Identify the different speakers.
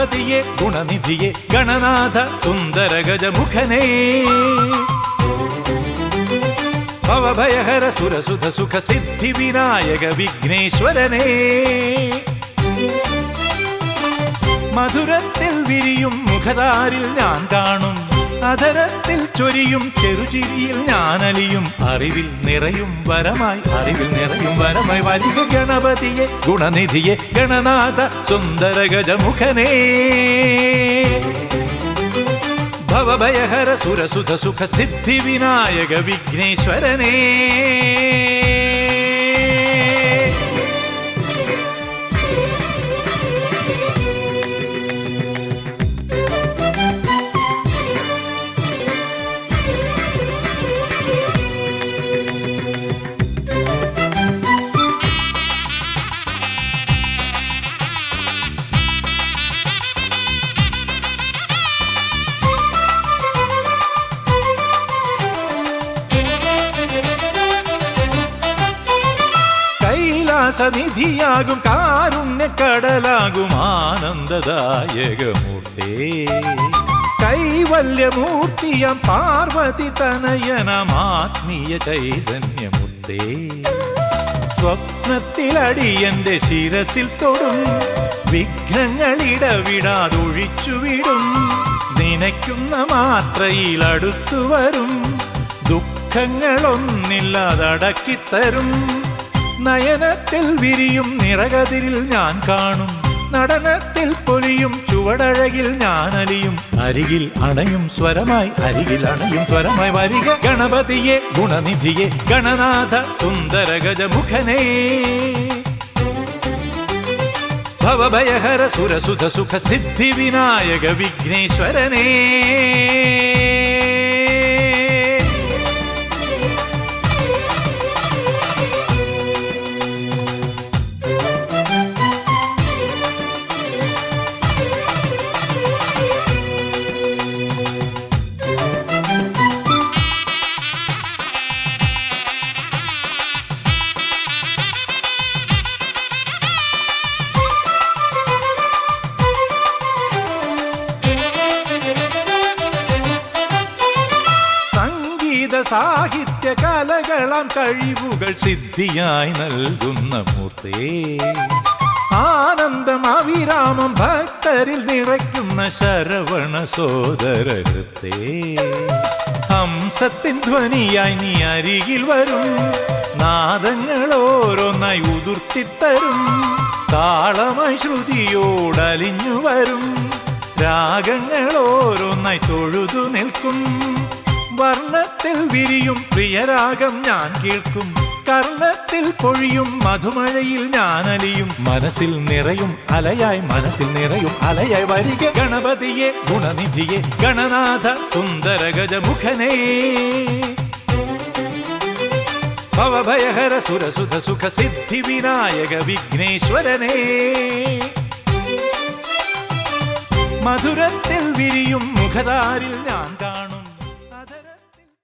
Speaker 1: ഭവപതിയെ ഗുണനിധിയെ ഗണനാഥ സുന്ദരഗജമുഖനേ. ഭവഭയഹര സുരസുധ സുഖ സിദ്ധി വിനായക വിഘ്നേശ്വരനേ മധുരത്തിൽ വിരിയും മുഖതാരിൽ ഞാൻ കാണും അധരത്തിൽ ചൊരിയും ചെറുചിരിയിൽ ഞാനലിയും അറിവിൽ നിറയും വരമായി അറിവിൽ നിറയും വരമായി വലിയ ഗണപതിയെ ഗുണനിധിയെ ഗണനാഥ സുന്ദര ഗജമുഖനേ ഭവഭയഹര സുരസുധ സുഖ സിദ്ധി വിനായക വിഘ്നേശ്വരനേ. കൈലാസനിധിയാകും കാരുണ്യക്കടലാകും ആനന്ദദായകമൂർത്തേ. കൈവല്യമൂർത്തിയം പാർവതി തനയനം ആത്മീയ ചൈതന്യമുത്തേ സ്വപ്നത്തിലടിയന്റെ ശിരസിൽ തൊടും വിഘ്നങ്ങളിടവിടാതൊഴിച്ചുവിടും. നനയ്ക്കുന്ന മാത്രയിൽ അടുത്തു വരും ദുഃഖങ്ങളൊന്നില്ലാതടക്കിത്തരും. നയനത്തിൽ വിരിയും നിറകതിരിൽ ഞാൻ കാണും. നടനത്തിൽ പൊലിയും ചുവടഴകിൽ ഞാൻ അലിയും. അരികിൽ അണയും സ്വരമായി അരികിൽ അണയും സ്വരമായി വരിക. ഗണപതിയെ ഗുണനിധിയെ ഗണനാഥ സുന്ദര ഗജമുഖനെ ഭവഭയഹര സുരസുധ സുഖ സിദ്ധി വിനായക വിഘ്നേശ്വരനേ. സാഹിത്യ കലകളം കഴിവുകൾ സിദ്ധിയായി നൽകുന്ന മൂർത്തേ. ആനന്ദം അവിരാമം ഭക്തരിൽ നിറയ്ക്കുന്ന ശരവണ സോദരത്തെ ഹംസത്തിൻ ധ്വനിയായി നീ അരികിൽ വരും. നാദങ്ങൾ ഓരോന്നായി ഉതിർത്തിത്തരും. താളമായി ശ്രുതിയോടലിഞ്ഞു വരും. രാഗങ്ങൾ ഓരോന്നായി തൊഴുതു നിൽക്കും. വർണത്തിൽ വിരിയും പ്രിയരാഗം ഞാൻ കേൾക്കും. കർണത്തിൽ പൊഴിയും മധുമഴയിൽ ഞാൻ അലിയും. മനസ്സിൽ നിറയും അലയായി മനസ്സിൽ നിറയും അലയായി വരിക. ഗണപതിയെ ഗുണനിധിയെ ഗണനാഥ സുന്ദര ഗജമുഖനേ ഭവഭയഹര സുരസുധ സുഖ സിദ്ധി വിനായക വിഘ്നേശ്വരനേ. മധുരത്തിൽ വിരിയും മുഖതാരിൽ ഞാൻ കാണും.